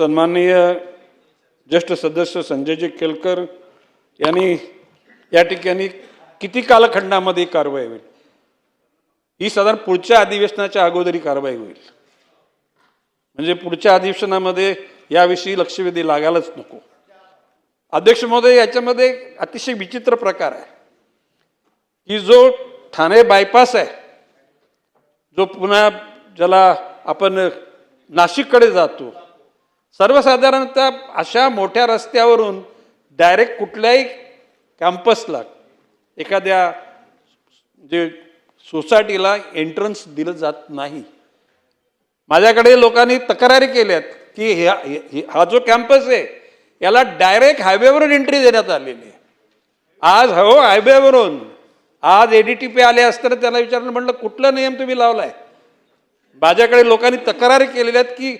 सन्माननीय ज्येष्ठ सदस्य संजयजी केलकर यांनी या ठिकाणी किती कालखंडामध्ये कारवाई होईल? ही साधारण पुढच्या अधिवेशनाच्या अगोदरी कारवाई होईल. म्हणजे पुढच्या अधिवेशनामध्ये याविषयी लक्षवेधी लागायलाच नको. अध्यक्ष महोदय याच्यामध्ये अतिशय विचित्र प्रकार आहे. की जो ठाणे बायपास आहे जो पुन्हा ज्याला आपण नाशिककडे जातो सर्वसाधारणतः अशा मोठ्या रस्त्यावरून डायरेक्ट कुठल्याही कॅम्पसला एखाद्या जे सोसायटीला एंट्रन्स दिलं जात नाही. माझ्याकडे लोकांनी तक्रारी केल्यात की ह्या हे- हा जो कॅम्पस आहे याला डायरेक्ट हायवेवरून एंट्री देण्यात आलेली आहे. आज हो हायवेवरून. आज एडीटीपी आले असताना त्याला विचारलं म्हटलं कुठला नियम तुम्ही लावलाय? माझ्याकडे लोकांनी तक्रारी केलेल्या आहेत की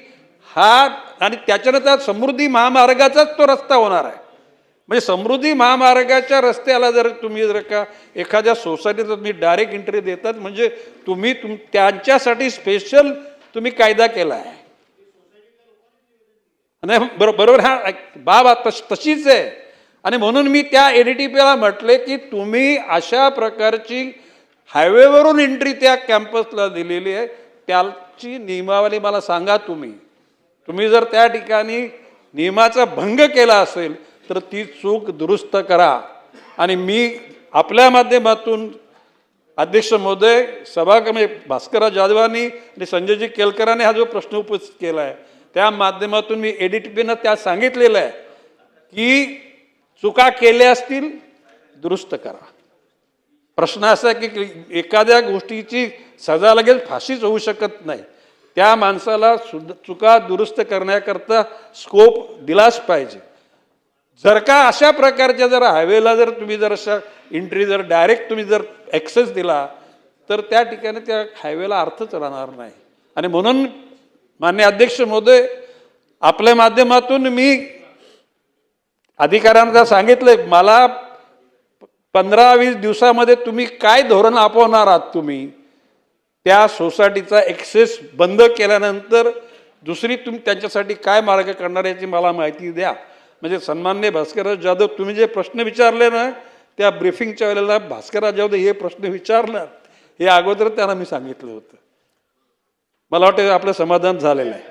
हा आणि त्याच्यानंतर समृद्धी महामार्गाचाच तो रस्ता होणार आहे. म्हणजे समृद्धी महामार्गाच्या रस्त्याला जर तुम्ही जर का एखाद्या सोसायटीत तुम्ही डायरेक्ट एंट्री देतात म्हणजे तुम्ही तुम त्यांच्यासाठी स्पेशल तुम्ही कायदा केला आहे. नाही बरो बरोबर हा बाब तश- तशीच आहे. आणि म्हणून मी त्या एन टी पीला म्हटले की तुम्ही अशा प्रकारची हायवेवरून एंट्री त्या कॅम्पसला दिलेली आहे. त्याची नियमावली मला सांगा तुम्ही. तुम्ही जर त्या ठिकाणी नियमाचा भंग केला असेल तर ती चूक दुरुस्त करा. आणि मी आपल्या माध्यमातून अध्यक्ष महोदय सभागृह भास्करराव जाधवांनी आणि संजयजी केलकरांनी हा जो प्रश्न उपस्थित केला आहे त्या माध्यमातून मी एडीटीपीनं त्या सांगितलेलं आहे की चुका केल्या असतील दुरुस्त करा. प्रश्न असा आहे की एखाद्या गोष्टीची सजा लगेच फाशीच होऊ शकत नाही. त्या माणसाला सुद चुका दुरुस्त करण्याकरता स्कोप दिलाच पाहिजे. जर का अशा प्रकारच्या जर हायवेला जर तुम्ही जर अशा एंट्री जर डायरेक्ट तुम्ही जर ॲक्सेस दिला तर त्या ठिकाणी त्या हायवेला अर्थच राहणार नाही. आणि म्हणून मान्य अध्यक्ष महोदय आपल्या माध्यमातून मी अधिकाऱ्यांना सांगितलंय मला पंधरा वीस दिवसामध्ये तुम्ही काय धोरण आपवणार आहात तुम्ही? त्या सोसायटीचा ॲक्सेस बंद केल्यानंतर दुसरी तुम्ही त्यांच्यासाठी काय मार्ग करणार याची मला माहिती द्या. म्हणजे सन्मान्य भास्करराव जाधव तुम्ही जे प्रश्न विचारले ना त्या ब्रीफिंगच्या वेळेला भास्करराव जाधव हे प्रश्न विचारणार हे अगोदर त्यांना मी सांगितलं होतं. मला वाटतं आपलं समाधान झालेलं आहे.